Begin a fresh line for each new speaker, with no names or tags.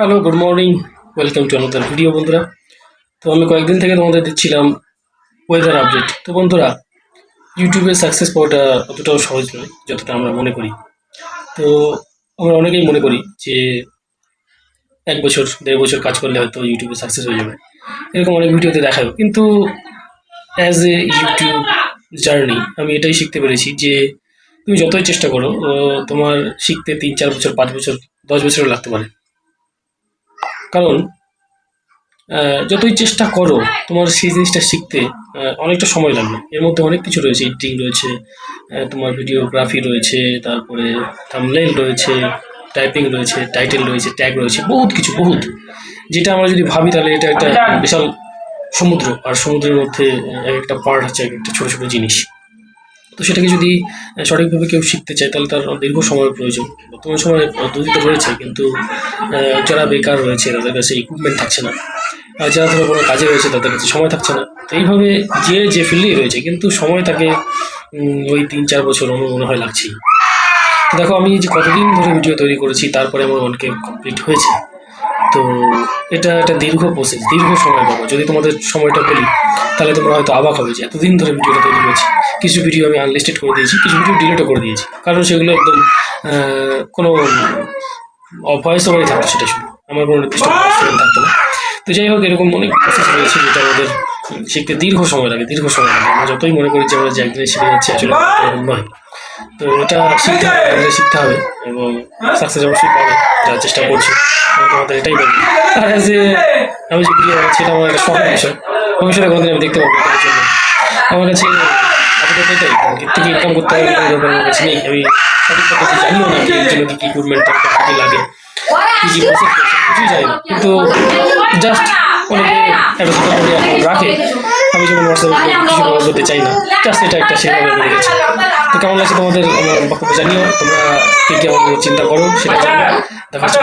Hello good morning welcome to another video বন্ধুরা। তো আমি কয়েকদিন থেকে তোমাদের দিচ্ছিলাম ওয়েদার আপডেট তো বন্ধুরা ইউটিউবে সাকসেস পাওয়াটা অতটাও সহজ নয়, যতটা আমরা মনে করি। তো আমরা অনেকেই মনে করি যে এক বছর, দেড় বছর কাজ করলে হয়তো ইউটিউবে সাকসেস হয়ে যাবে। এরকম অনেক ভিডিওতে দেখাবে কিন্তু অ্যাজ এ ইউটিউব জার্নি আমি এটাই শিখতে পেরেছি যে তুমি যতই চেষ্টা করো তোমার শিখতে তিন, চার বছর, পাঁচ বছর, দশ বছরও লাগতে পারে। কারণ যতই চেষ্টা করো তোমার সেই জিনিসটা শিখতে অনেকটা সময় লাগবে। এর মধ্যে অনেক কিছু রয়েছে এডিটিং রয়েছে তোমার ভিডিওগ্রাফি রয়েছে তারপরে থামলেল রয়েছে টাইপিং রয়েছে টাইটেল রয়েছে ট্যাগ রয়েছে বহুত কিছু বহুত। যেটা আমরা যদি ভাবি তাহলে এটা একটা বিশাল সমুদ্র আর সমুদ্রের মধ্যে এক একটা পার্ট হচ্ছে এক একটা ছোটো ছোটো জিনিস। তো সেটাকে যদি সঠিকভাবে কেউ শিখতে চায়, তাহলে তার দীর্ঘ সময়ের প্রয়োজন। বর্তমান সময়ে পদ্ধতি তো রয়েছে কিন্তু যারা বেকার রয়েছে, তাদের কাছে ইকুইপমেন্ট থাকছে না। আর যারা ধরো কোনো কাজে রয়েছে, তাদের কাছে সময় থাকছে না। তো এইভাবে যে যে ফিল্ডেই রয়েছে, কিন্তু সময় তাকে ওই তিন চার বছর মনে হয় লাগছেই। দেখো, আমি যে কতদিন ধরে ভিডিও তৈরি করেছি, তারপরে আমার অনেকে কমপ্লিট হয়েছে। তো এটা একটা দীর্ঘ প্রসেস দীর্ঘ সময় পাবো। যদি তোমাদের সময়টা বলি, তাহলে তোমরা হয়তো অবাক হবে যে এতদিন ধরে ভিডিওটা তৈরি করেছি। কিছু ভিডিও আমি আনলিস্টেড করে দিয়েছি, কিছু ভিডিও ডিলিটও করে দিয়েছি। কারণ সেগুলো একদম কোনো ভয়েস ওভারই থাকতো সেটা শুধু আমার কোনো নির্দিষ্ট থাকতো না। তো যাই হোক, এরকম অনেক প্রসেস রয়েছে যেটা আমাদের শিখতে দীর্ঘ সময় লাগে, দীর্ঘ সময় লাগে। আমরা যতই মনে করি যে আমরা যে একদিনে শিখে যাচ্ছি, আসলে এরকম নয়। তো এটা শিখতে হবে শিখতে হবে এবং সাকসেস অবশ্যই পাবে, যার চেষ্টা করছি। তোমাদের এটাই বলি। আর এ আমি যে ভিডিও সেটা আমার একটা শখের বিষয়। ভবিষ্যতে কোনোদিন আমি দেখতে পাবো আমার কাছে আপাতত এটাই এর থেকে ইনকাম করতে হবে কোনো ব্যাপার কাছে নেই। আমি সঠিক পদ্ধতি জানিও না যে এর জন্য কী কী ইকুইপমেন্ট কী লাগে। কী কী প্রসেস কিছুই জানি না। কিন্তু জাস্ট অনেকে একটা ছোটো করে account রাখে। আমি যেমন হোয়াটসঅ্যাপে কিছু ব্যবহার করতে চাই না। জাস্ট এটা একটা সেভাবে গেছে তো কেমন লাগছে তোমাদের আমার বক্তব্য জানিও? তোমরা কে কে আমার চিন্তা করো সেটা জানিও। দেখা হচ্ছে